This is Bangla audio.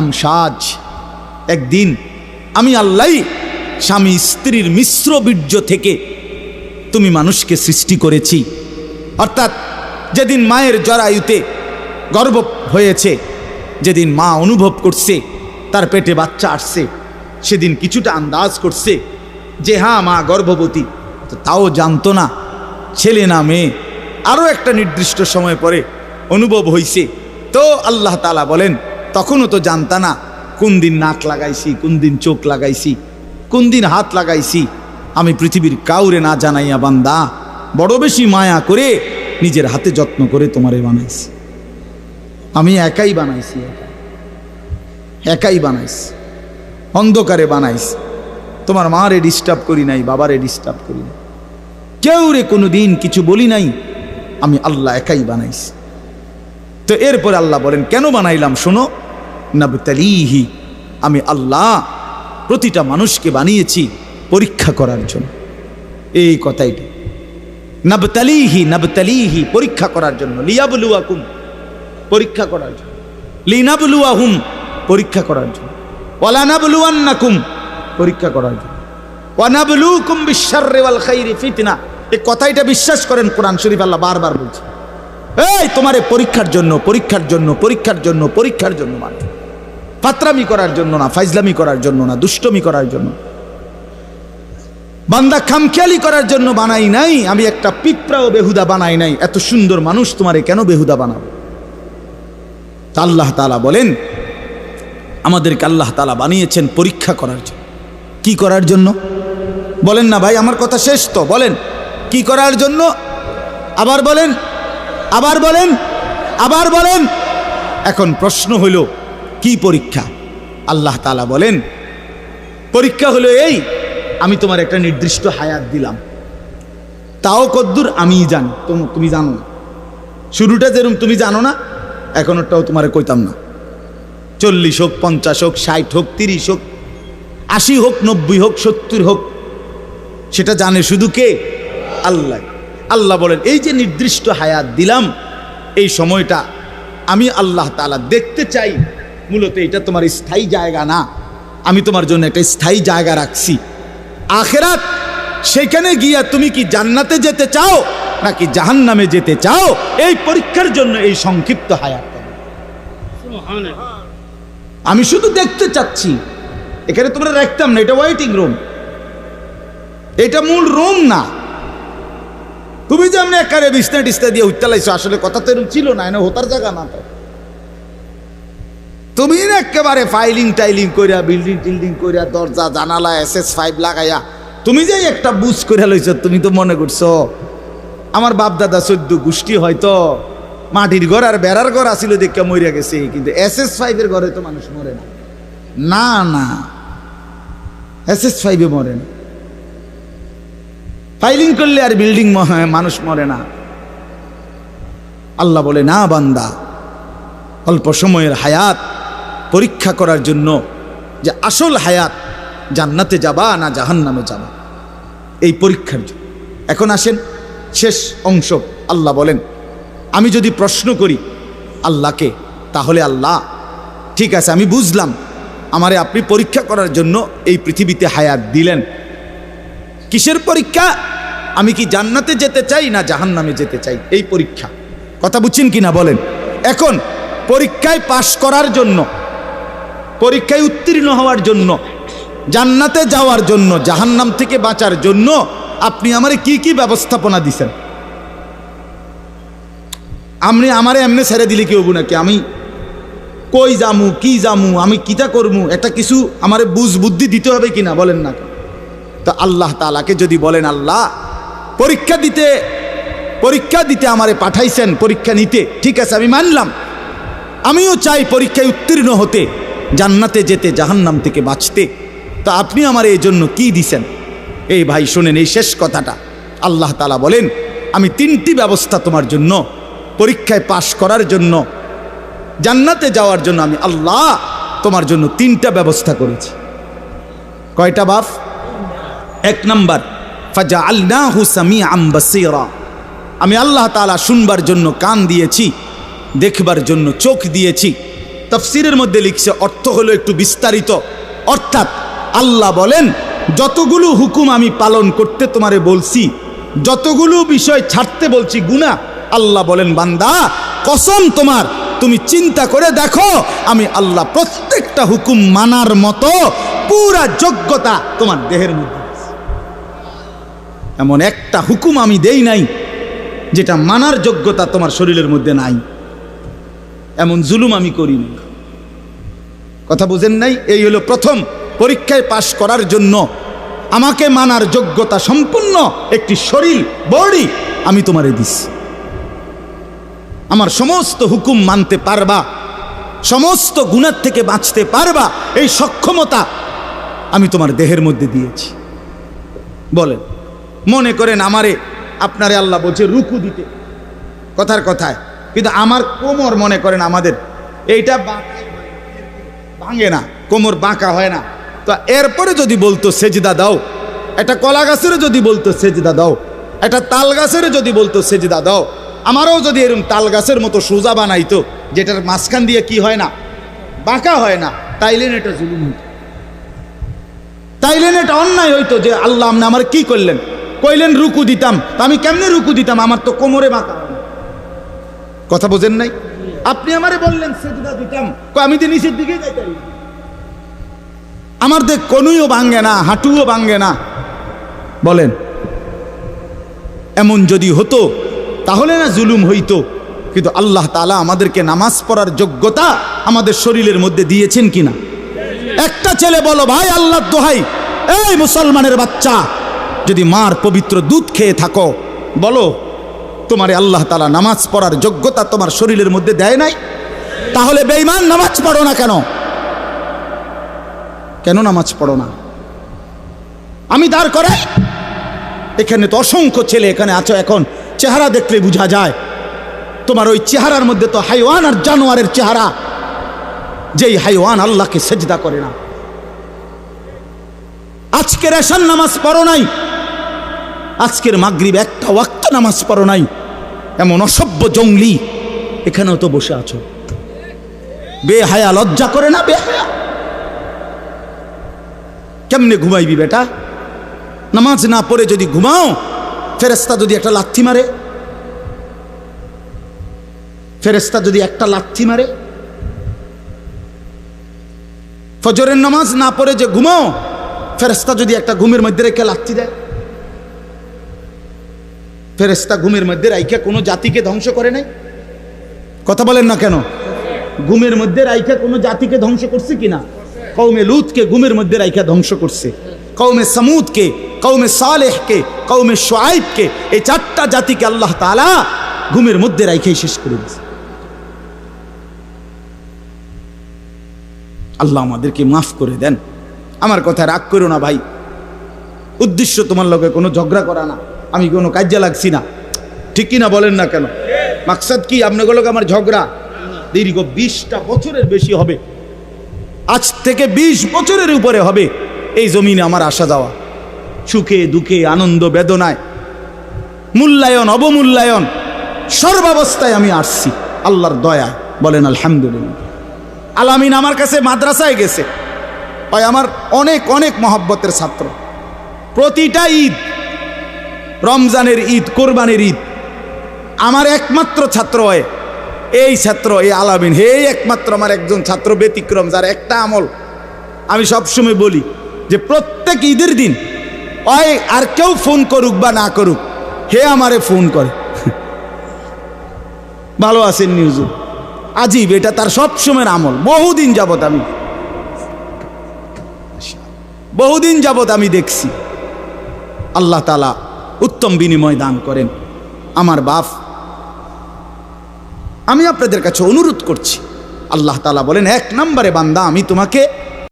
আমসাজ, একদিন আমি আল্লাহ, স্বামী স্ত্রীর মিশ্র বীর্য থেকে তুমি মানুষকে সৃষ্টি করেছি। অর্থাৎ যেদিন মায়ের জরায়ুতে গর্ব হয়েছে, যেদিন মা অনুভব করছে, তার পেটে বাচ্চা আসছে, সেদিন কিছুটা আন্দাজ করছে যে হ্যাঁ মা গর্ভবতী। তাও জানতো না, ছেলে না মেয়ে, আরও একটা নির্দিষ্ট সময় পরে অনুভব হইছে। তো আল্লাহ তালা বলেন তখনও তো জানতা না কোন দিন নাক লাগাইছি, কোন দিন চোখ লাগাইছি, কোন দিন হাত লাগাইছি। আমি পৃথিবীর কাউরে না জানাইয়া বান্দা, বড় বেশি মায়া করে নিজের হাতে যত্ন করে তোমারে বানাইছি। আমি একাই বানাইছি একাই। বানাইছি। অন্ধকারে বানাইছি। তোমার মারে ডিস্টার্ব করি নাই, বাবারে ডিস্টার্ব করি নাই। কেউ রে কোনো দিন কিছু বলি নাই, আমি আল্লাহ একাই বানাইছি। তো এরপর আল্লাহ বলেন, কেন বানাইলাম? শোনো নাবতালিহি, আমি আল্লাহ প্রতিটা মানুষকে বানিয়েছি পরীক্ষা করার জন্য। এই কথাইটা নাবতালিহি নাবতালিহি, পরীক্ষা করার জন্য। লিয়াবলুয়াকুম, পরীক্ষা করার জন্য। লিনাবলুয়াহুম, পরীক্ষা করার জন্য। ওয়ালানাবলুয়ান্নাকুম, পরীক্ষা করার জন্য। ওয়ানাবলুকুম বিশাররি ওয়াল খাইরি ফিতনা। এই কথাইটা বিশ্বাস করেন কোরআন শরীফ আল্লাহ বারবার বলছে। এই তোমারে পরীক্ষার জন্য পরীক্ষার জন্য পরীক্ষার জন্য পরীক্ষার জন্য মানে। ফাতরামি করার জন্য না, ফাইজলামি করার জন্য না, দুষ্টমি করার জন্য। বান্দা খামখেয়ালি করার জন্য বানাই নাই, আমি একটা পিঁপড়াও বেহুদা বানাই নাই। এত সুন্দর মানুষ তোমারে কেন বেহুদা বানাবো? আল্লাহ তালা বলেন, আমাদেরকে আল্লাহ তালা বানিয়েছেন পরীক্ষা করার জন্য। কি করার জন্য? বলেন না ভাই, আমার কথা শেষ তো, বলেন। কি করার জন্য? আবার বলেন আবার বলেন আবার বলেন। এখন প্রশ্ন হইল কি পরীক্ষা? আল্লাহ তালা বলেন, পরীক্ষা হলো এই, আমি তোমার একটা নির্দিষ্ট হায়াত দিলাম। তাও কদ্দুর, আমিই জানি, তুমি জানো না। শুরুটা যেরকম তুমি জানো না এখনটাও তোমার কইতাম না। চল্লিশ হোক, পঞ্চাশ হোক, ষাট হোক, তিরিশ হোক, আশি হোক, নব্বই হোক, সত্তর হোক, সেটা জানে শুধু কে? আল্লাহ। আল্লাহ বলেন, এই যে নির্দিষ্ট হায়াত দিলাম, এই সময়টা আমি আল্লাহ তাআলা দেখতে চাই মূলত এটা তোমার স্থায়ী জায়গা না। আমি তোমার জন্য একটা স্থায়ী জায়গা রাখছি। আখেরাত সেখানে গিয়া তুমি কি জান্নাতে যেতে চাও নাকি জাহান্নামে যেতে চাও? এই পরীক্ষার জন্য এই সংক্ষিপ্ত হায়াত আমি শুধু দেখতে চাচ্ছি। এখানে তোমরা রাখতাম না এটা ওয়েটিং রুম এটা মূল রুম না। তুমি যে আমি একারে বিছনা টিস্তা দিয়ে উঠতে লাইছো আসলে কথা তো এরকম ছিল না এনে হোতার জায়গা না তো। তুমি একেবারে ফাইলিং টাইলিং করিয়া বিল্ডিং টিল্ডিং করিয়া দরজা, জানালা এস এস ফাইভ লাগাইয়া, তুমি যে একটা বুঝ করিয়া লইছ, তুমি তো মনে করছ, আমার বাপ দাদা চোদ্দ গোষ্ঠী হয়তো মাটির ঘর আর বেড়ার ঘর আসিল দেখে মরিয়া গেছে, কিন্তু এস এস ফাইভের ঘরে তো মানুষ মরে না। না না এস এস ফাইভে মরে না। ফাইলিং করলে আর বিল্ডিং মানুষ মরে না। আল্লাহ বলে, না বান্দা, অল্প সময়ের হায়াত পরীক্ষা করার জন্য যে আসল হায়াত জান্নাতে যাবা না জাহান্নামে যাবা। এই পরীক্ষার জন্য। এখন আসেন, শেষ অংশ আল্লাহ বলেন, আমি যদি প্রশ্ন করি আল্লাহকে, তাহলে আল্লাহ, ঠিক আছে, আমি বুঝলাম, আমারে আপনি পরীক্ষা করার জন্য এই পৃথিবীতে হায়াত দিলেন। কিসের পরীক্ষা? আমি কি জান্নাতে যেতে চাই না জাহান্নামে যেতে চাই? এই পরীক্ষা। কথা বুঝছেন কি না বলেন? এখন পরীক্ষায় পাশ করার জন্য পরীক্ষায় উত্তীর্ণ হওয়ার জন্য, জান্নাতে যাওয়ার জন্য, জাহান্নাম থেকে বাঁচার জন্য আপনি আমারে কি কি ব্যবস্থাপনা দিছেন? আপনি আমারে এমনি ছেড়ে দিলে কেউ নাকি? আমি কই জামু কি জামু আমি কিতা করমু? একটা কিছু আমারে বুঝ বুদ্ধি দিতে হবে কিনা? বলেন না তো আল্লাহ তালাকে যদি বলেন, আল্লাহ, পরীক্ষা দিতে পরীক্ষা দিতে আমারে পাঠাইছেন, পরীক্ষা নিতে। ঠিক আছে, আমি মানলাম। আমিও চাই পরীক্ষায় উত্তীর্ণ হতে। জান্নাতে যেতে, জাহান্নাম থেকে বাঁচতে। তা আপনি আমার এই জন্য কি দিছেন? এই ভাই, শোনেন এই শেষ কথাটা। আল্লাহ তালা বলেন, আমি তিনটি ব্যবস্থা তোমার জন্য, পরীক্ষায় পাশ করার জন্য, জান্নাতে যাওয়ার জন্য আমি আল্লাহ তোমার জন্য তিনটা ব্যবস্থা করেছি। কয়টা বাফ এক নম্বর ফাজা আল্লাহ হুসামি আম্বাসিরা আমি আল্লাহ তালা শুনবার জন্য কান দিয়েছি, দেখবার জন্য চোখ দিয়েছি তফসিরের মধ্যে লিখছে, অর্থ হলো একটু বিস্তারিত। অর্থাৎ আল্লাহ বলেন, যতগুলো হুকুম আমি পালন করতে তোমারে বলছি, যতগুলো বিষয় ছাড়তে বলছি গুণা আল্লাহ বলেন, বান্দা, কসম তোমার, তুমি চিন্তা করে দেখো, আমি আল্লাহ প্রত্যেকটা হুকুম মানার মতো পুরা যোগ্যতা তোমার দেহের মধ্যে এমন একটা হুকুম আমি দেই নাই, যেটা মানার যোগ্যতা তোমার শরীরের মধ্যে নাই। এমন জুলুম আমি করিনি কথা বুঝেন নাই? এই হলো প্রথম পরীক্ষায় পাশ করার জন্য। আমাকে মানার যোগ্যতা সম্পূর্ণ একটি শরীর, বডি আমি তোমারে দিছি। আমার সমস্ত হুকুম মানতে পারবা, সমস্ত গুণার থেকে বাঁচতে পারবা, এই সক্ষমতা আমি তোমার দেহের মধ্যে দিয়েছি। বলেন, মনে করেন আমারে আপনারে আল্লাহ বলছে রুকু দিতে। কথার কথায় কিন্তু আমার কোমর মনে করেন আমাদের, এইটা ভাঙে না, কোমর বাঁকা হয় না। তো এরপরে যদি বলতো সেজদা দাও, একটা কলা গাছেরও যদি বলতো সেজদা দাও, একটা তাল গাছেরও যদি বলতো সেজদা দাও, আমারও যদি এরকম তাল গাছের মতো সোজা বানাইতো, যেটার মাঝখান দিয়ে কি হয় না, বাঁকা হয় না তাইলেন এটা জুলুম হইতো। তাইলেন এটা অন্যায় হইতো যে আল্লাহ আপনি আমার কি করলেন? কইলেন রুকু দিতাম, তা আমি কেমনে রুকু দিতাম? আমার তো কোমরে বাঁকা। কথা বোঝেন নাই? আপনি আমারে বললেন, সেজদা দিতাম। আমি তো নিচের দিকে আমার দেখ কনুইও ভাঙ্গে না, হাঁটুও ভাঙ্গে না। বলেন, এমন যদি হতো, তাহলে না জুলুম হইতো। কিন্তু আল্লাহ তাআলা আমাদেরকে নামাজ পড়ার যোগ্যতা আমাদের শরীরের মধ্যে দিয়েছেন কিনা? একটা ছেলে বলো, ভাই আল্লাহ দোহাই, এই মুসলমানের বাচ্চা, যদি মার পবিত্র দুধ খেয়ে থাকো। বলো তোমারে আল্লাহ তালা নামাজ পড়ার যোগ্যতা তোমার শরীরের মধ্যে দেয় নাই? তাহলে বেঈমান নামাজ পড়ো না কেন? কেন নামাজ পড়ো না? আমি দাঁড় করাই। এখানে তো অসংখ্য ছেলে এখানে আছো এখন। চেহারা দেখলে বোঝা যায়। তোমার ওই চেহারার মধ্যে তো হাইওয়ান আর জানোয়ারের চেহারা। যেই হাইওয়ান আল্লাহকে সেজদা করে না। আজকে রেশন নামাজ পড়ো নাই। আজকের মাগরিব একটা ওয়াক্ত নামাজ পড়ো নাই। এমন অসভ্য জঙ্গলি। এখানেও তো বসে আছো। বেহায়া লজ্জা করে না, বেহায়া? কেমনে ঘুমাইবি বেটা? নামাজ না পড়ে যদি ঘুমাও ফেরেস্তা যদি একটা লাথি মারে? ফেরেস্তা যদি একটা লাথি মারে? ফজরের নামাজ না পড়ে যে ঘুমাও ফেরেস্তা যদি একটা ঘুমের মধ্যে রেখে লাথি দেয়? ফেরেস্তা ঘুমের মধ্যে রাইখা কোনো জাতিকে ধ্বংস করে নাই? কথা বলেন না কেন? ঘুমের মধ্যে রাইখা কোনো জাতিকে ধ্বংস করছে কিনা কৌমে লুতকে ঘুমের মধ্যে রাইখা ধ্বংস করছে। কৌমে সামুদকে কৌমে সালেহকে কৌমে সোয়াইবকে এই চারটা জাতিকে আল্লাহ তাআলা ঘুমের মধ্যে রাইখাই শেষ করে দিয়েছে। আল্লাহ আমাদেরকে মাফ করে দেন। আমার কথা রাগ করো না ভাই। উদ্দেশ্য তোমার লগে কোনো ঝগড়া করা না। আমি কোনো কাজে লাগছি না। ঠিক কি না বলেন না কেন? মাকসাদ কি? আপনাগুলোকে আমার ঝগড়া? দীর্ঘ বিশটা বছরের বেশি হবে। আজ থেকে বিশ বছরের উপরে হবে। এই জমিনে আমার আসা যাওয়া সুখে, দুঃখে, আনন্দ, বেদনায়। মূল্যায়ন, অবমূল্যায়ন, সর্বাবস্থায় আমি আসছি। আল্লাহর দয়া বলেন আলহামদুলিল্লাহ। আলামিন আমার কাছে মাদ্রাসায় গেছে। আমার অনেক অনেক মহব্বতের ছাত্র। প্রতিটা ঈদ রমজানের ঈদ, কোরবানের ঈদ। আমার একমাত্র ছাত্র হয়। এই ছাত্র, এই আলামিন, হে একমাত্র আমার একজন ছাত্র ব্যতিক্রম, যার একটা আমল আমি সবসময় বলি যে প্রত্যেক ঈদের দিন ওই আর কেউ ফোন করুক বা না করুক, হে আমারে ফোন করে। ভালো আছেন নিউজ। আজীব, এটা তার সবসময়ের আমল। বহুদিন যাবত আমি বহুদিন যাবত আমি দেখছি। আল্লাহ তালা উত্তম বিনিময় দান করেন। আমার বাপ, আমি আপনাদের কাছে অনুরোধ করছি। আল্লাহ তালা বলেন, এক নম্বরে বান্দা, আমি তোমাকে